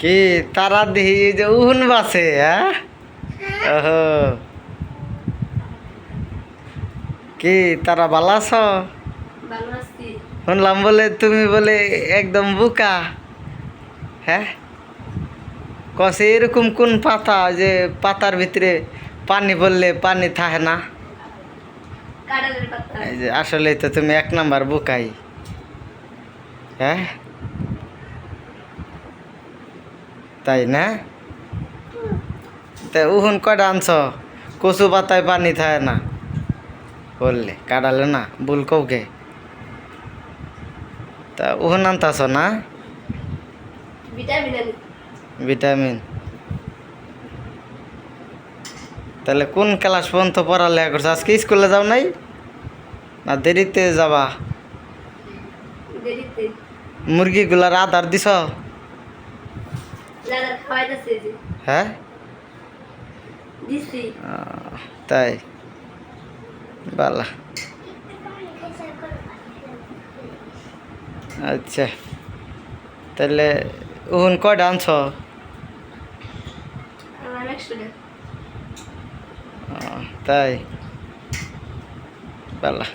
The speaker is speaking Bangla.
কি তারা দিহি যে উহুন বাসে হ্যাঁ? ওহো। কি তারা বালাস ভালো আছি? শুনলাম বলে তুমি বলে একদম বুকা হ্যাঁ? কসে এরকম কোন পাতা যে পাতার ভিতরে পানি বললে পানি থাকে না? এই যে আসলে তো তুমি এক নাম্বার বুকাই হ্যাঁ? তাই না? তা উহুন কয়টা আনছ? কচু পাতায় পানি থাকে না। বললে কাটালে না ভুল কৌকে তা উহুন আনতাছ না? ভিটামিন তাহলে কোন ক্লাস পর্যন্ত পড়ালেখা করছ? আজকে স্কুলে যাও নাই? না দেরিতে যাবা? মুরগিগুলার আধার দিছ? হ্যাঁ? তাই? বালা। আচ্ছা। তাহলে কয়টা আনছ? একশো টাকা আহ, তাই? বালা।